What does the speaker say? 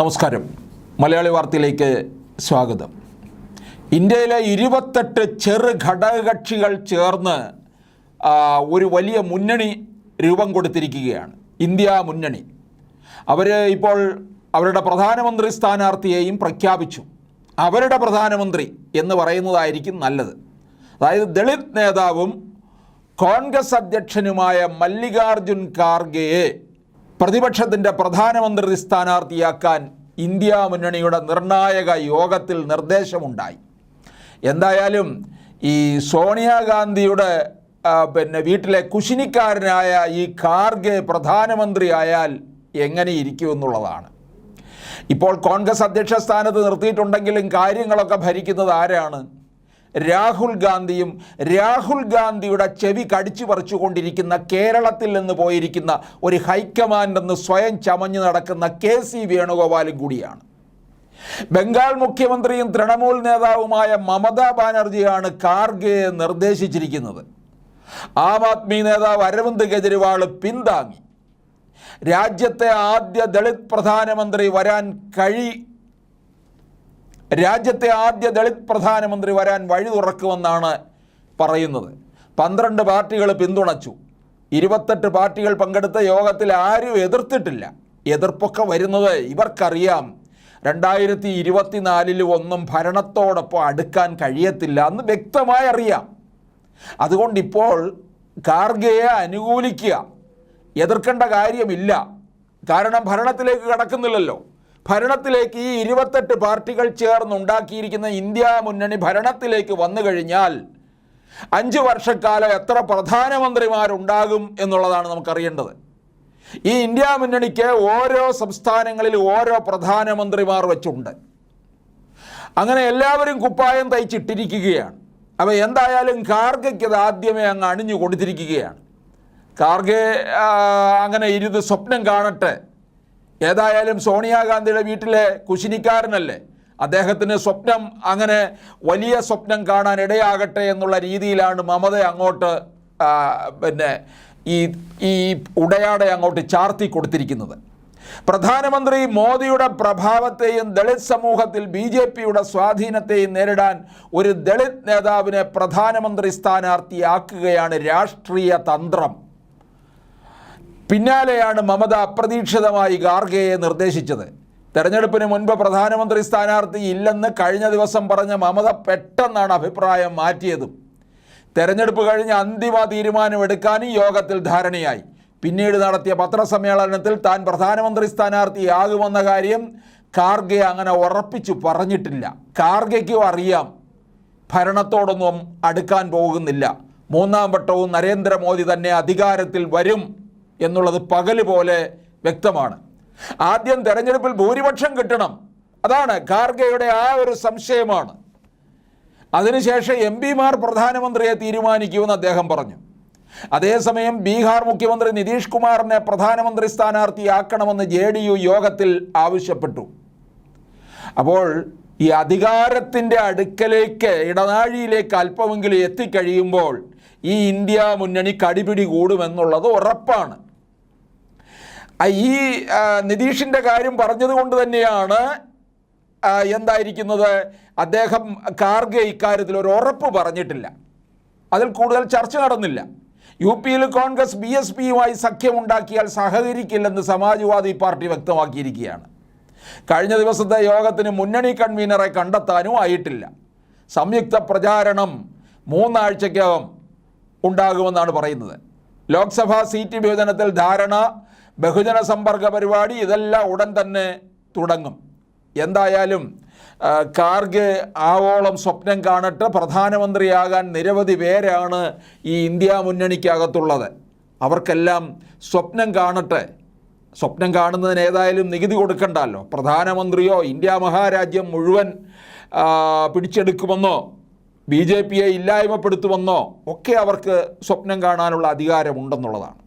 നമസ്കാരം. മലയാളി വാർത്തയിലേക്ക് സ്വാഗതം. ഇന്ത്യയിലെ ഇരുപത്തെട്ട് ചെറു ഘടകകക്ഷികൾ ചേർന്ന് ഒരു വലിയ മുന്നണി രൂപം കൊടുത്തിരിക്കുകയാണ്. ഇന്ത്യ മുന്നണി. അവർ ഇപ്പോൾ അവരുടെ പ്രധാനമന്ത്രി സ്ഥാനാർത്ഥിയെയും പ്രഖ്യാപിച്ചു. അവരുടെ പ്രധാനമന്ത്രി എന്ന് പറയുന്നതായിരിക്കും നല്ലത്. അതായത് ദളിത് നേതാവും കോൺഗ്രസ് അധ്യക്ഷനുമായ മല്ലികാർജുൻ ഖാർഗെയെ പ്രതിപക്ഷത്തിന്റെ പ്രധാനമന്ത്രി സ്ഥാനാർത്ഥിയാക്കാൻ ഇന്ത്യ മുന്നണിയുടെ നിർണായക യോഗത്തിൽ നിർദ്ദേശമുണ്ടായി. എന്തായാലും ഈ സോണിയാഗാന്ധിയുടെ പിന്നെ വീട്ടിലെ കുശിനിക്കാരനായ ഈ ഖാർഗെ പ്രധാനമന്ത്രിയായാൽ എങ്ങനെയിരിക്കുമെന്നുള്ളതാണ് ഇപ്പോൾ കോൺഗ്രസ് അധ്യക്ഷ സ്ഥാനത്ത് നിർത്തിയിട്ടുണ്ടെങ്കിലും കാര്യങ്ങളൊക്കെ ഭരിക്കുന്നത് ആരാണ്? രാഹുൽ ഗാന്ധിയും രാഹുൽ ഗാന്ധിയുടെ ചെവി കടിച്ചു പറിച്ചുകൊണ്ടിരിക്കുന്ന കേരളത്തിൽ നിന്ന് പോയിരിക്കുന്ന ഒരു ഹൈക്കമാൻഡ് എന്ന് സ്വയം ചമഞ്ഞു നടക്കുന്ന കെ സി വേണുഗോപാലും കൂടിയാണ്. ബംഗാൾ മുഖ്യമന്ത്രിയും തൃണമൂൽ നേതാവുമായ മമതാ ബാനർജിയാണ് കാർഗെയെ നിർദ്ദേശിച്ചിരിക്കുന്നത്. ആം ആദ്മി നേതാവ് അരവിന്ദ് കെജ്രിവാൾ പിന്താങ്ങി. രാജ്യത്തെ ആദ്യ ദളിത് പ്രധാനമന്ത്രി വരാൻ കഴി രാജ്യത്തെ ആദ്യ ദളിത് പ്രധാനമന്ത്രി വരാൻ വഴി തുറക്കുമെന്നാണ് പറയുന്നത്. പന്ത്രണ്ട് പാർട്ടികൾ പിന്തുണച്ചു. ഇരുപത്തെട്ട് പാർട്ടികൾ പങ്കെടുത്ത യോഗത്തിൽ ആരും എതിർത്തിട്ടില്ല. എതിർപ്പൊക്കെ വരുന്നത് ഇവർക്കറിയാം. രണ്ടായിരത്തി ഇരുപത്തിനാലിൽ ഒന്നും ഭരണത്തോടൊപ്പം അടുക്കാൻ കഴിയത്തില്ല എന്ന് വ്യക്തമായി അറിയാം. അതുകൊണ്ടിപ്പോൾ കാർഗയെ അനുകൂലിക്കുക. എതിർക്കേണ്ട കാര്യമില്ല. കാരണം ഭരണത്തിലേക്ക് കടക്കുന്നില്ലല്ലോ. ഭരണത്തിലേക്ക് ഈ ഇരുപത്തെട്ട് പാർട്ടികൾ ചേർന്നുണ്ടാക്കിയിരിക്കുന്ന ഇന്ത്യ മുന്നണി ഭരണത്തിലേക്ക് വന്നു കഴിഞ്ഞാൽ അഞ്ച് വർഷക്കാലം എത്ര പ്രധാനമന്ത്രിമാരുണ്ടാകും എന്നുള്ളതാണ് നമുക്കറിയേണ്ടത്. ഈ ഇന്ത്യ മുന്നണിക്ക് ഓരോ സംസ്ഥാനങ്ങളിൽ ഓരോ പ്രധാനമന്ത്രിമാർ വെച്ചുണ്ട്. അങ്ങനെ എല്ലാവരും കുപ്പായം തയ്ച്ചിട്ടിരിക്കുകയാണ്. അപ്പോൾ എന്തായാലും കാർഗയ്ക്ക് അത് ആദ്യമേ അങ്ങ് അണിഞ്ഞു കൊടുത്തിരിക്കുകയാണ്. ഖാർഗെ അങ്ങനെ ഇരുന്ന് സ്വപ്നം കാണട്ടെ ഏതായാലും സോണിയാഗാന്ധിയുടെ വീട്ടിലെ കുശിനിക്കാരനല്ലേ? അദ്ദേഹത്തിന് സ്വപ്നം അങ്ങനെ വലിയ സ്വപ്നം കാണാൻ ഇടയാകട്ടെ എന്നുള്ള രീതിയിലാണ് മമത അങ്ങോട്ട് പിന്നെ ഈ ഈ ഉടയാടെ അങ്ങോട്ട് ചാർത്തി കൊടുത്തിരിക്കുന്നത്. പ്രധാനമന്ത്രി മോദിയുടെ പ്രഭാവത്തെയും ദളിത് സമൂഹത്തിൽ ബി ജെ പിയുടെ സ്വാധീനത്തെയും നേരിടാൻ ഒരു ദളിത് നേതാവിനെ പ്രധാനമന്ത്രി സ്ഥാനാർത്ഥിയാക്കുകയാണ് രാഷ്ട്രീയ തന്ത്രം. പിന്നാലെയാണ് മമത അപ്രതീക്ഷിതമായി ഗാർഗയെ നിർദ്ദേശിച്ചത്. തെരഞ്ഞെടുപ്പിന് മുൻപ് പ്രധാനമന്ത്രി സ്ഥാനാർത്ഥി ഇല്ലെന്ന് കഴിഞ്ഞ ദിവസം പറഞ്ഞ മമത പെട്ടെന്നാണ് അഭിപ്രായം മാറ്റിയതും. തെരഞ്ഞെടുപ്പ് കഴിഞ്ഞ് അന്തിമ തീരുമാനമെടുക്കാനും യോഗത്തിൽ ധാരണയായി. പിന്നീട് നടത്തിയ പത്രസമ്മേളനത്തിൽ താൻ പ്രധാനമന്ത്രി സ്ഥാനാർത്ഥിയാകുമെന്ന കാര്യം ഖാർഗെ അങ്ങനെ ഉറപ്പിച്ചു പറഞ്ഞിട്ടില്ല. ഖാർഗയ്ക്കും അറിയാം. ഭരണത്തോടൊന്നും അടുക്കാൻ പോകുന്നില്ല. മൂന്നാം വട്ടവും നരേന്ദ്രമോദി തന്നെ അധികാരത്തിൽ വരും. എന്നുള്ളത് പകൽ പോലെ വ്യക്തമാണ്. ആദ്യം തെരഞ്ഞെടുപ്പിൽ ഭൂരിപക്ഷം കിട്ടണം. അതാണ് ഖാർഗെയുടെ ആ ഒരു സംശയമാണ്. അതിനുശേഷം എം പിമാർ പ്രധാനമന്ത്രിയെ തീരുമാനിക്കുമെന്ന് അദ്ദേഹം പറഞ്ഞു. അതേസമയം ബീഹാർ മുഖ്യമന്ത്രി നിതീഷ് കുമാറിനെ പ്രധാനമന്ത്രി സ്ഥാനാർത്ഥിയാക്കണമെന്ന് ജെ ഡി യു യോഗത്തിൽ ആവശ്യപ്പെട്ടു. അപ്പോൾ ഈ അധികാരത്തിന്റെ അടുക്കലേക്ക് ഇടനാഴിയിലേക്ക് അല്പമെങ്കിലും എത്തിക്കഴിയുമ്പോൾ ഈ ഇന്ത്യ മുന്നണി കടിപിടി കൂടുമെന്നുള്ളത് ഉറപ്പാണ്. ഈ നിതീഷിന്റെ കാര്യം പറഞ്ഞതുകൊണ്ട് തന്നെയാണ് ആ, എന്തായിരിക്കുന്നത്? അദ്ദേഹം കാർഗെ ഇക്കാര്യത്തിൽ ഒരു ഉറപ്പ് പറഞ്ഞിട്ടില്ല. അതിൽ കൂടുതൽ ചർച്ച നടന്നില്ല. യു പിയിൽ കോൺഗ്രസ് ബി എസ് പിയുമായി സഖ്യമുണ്ടാക്കിയാൽ സഹകരിക്കില്ലെന്ന് സമാജ്വാദി പാർട്ടി വ്യക്തമാക്കിയിരിക്കുകയാണ്. കഴിഞ്ഞ ദിവസത്തെ യോഗത്തിന് മുന്നണി കൺവീനറെ കണ്ടെത്താനും ആയിട്ടില്ല. സംയുക്ത പ്രചാരണം മൂന്നാഴ്ചയ്ക്കകം ഉണ്ടാകുമെന്നാണ് പറയുന്നത്. ലോക്സഭാ സീറ്റ് വിഭജനത്തിൽ ധാരണ ബഹുജന സമ്പർക്ക പരിപാടി ഇതെല്ലാം ഉടൻ തന്നെ തുടങ്ങും. എന്തായാലും കാർഗ് ആവോളം സ്വപ്നം കാണിട്ട്. പ്രധാനമന്ത്രിയാകാൻ നിരവധി പേരാണ് ഈ ഇന്ത്യ മുന്നണിക്കകത്തുള്ളത്. അവർക്കെല്ലാം സ്വപ്നം കാണട്ടെ. സ്വപ്നം കാണുന്നതിന് ഏതായാലും നികുതി കൊടുക്കണ്ടല്ലോ. പ്രധാനമന്ത്രിയോ ഇന്ത്യ മഹാരാജ്യം മുഴുവൻ പിടിച്ചെടുക്കുമെന്നോ ബി ജെ പിയെ ഇല്ലായ്മപ്പെടുത്തുമെന്നോ ഒക്കെ അവർക്ക് സ്വപ്നം കാണാനുള്ള അധികാരമുണ്ടെന്നുള്ളതാണ്.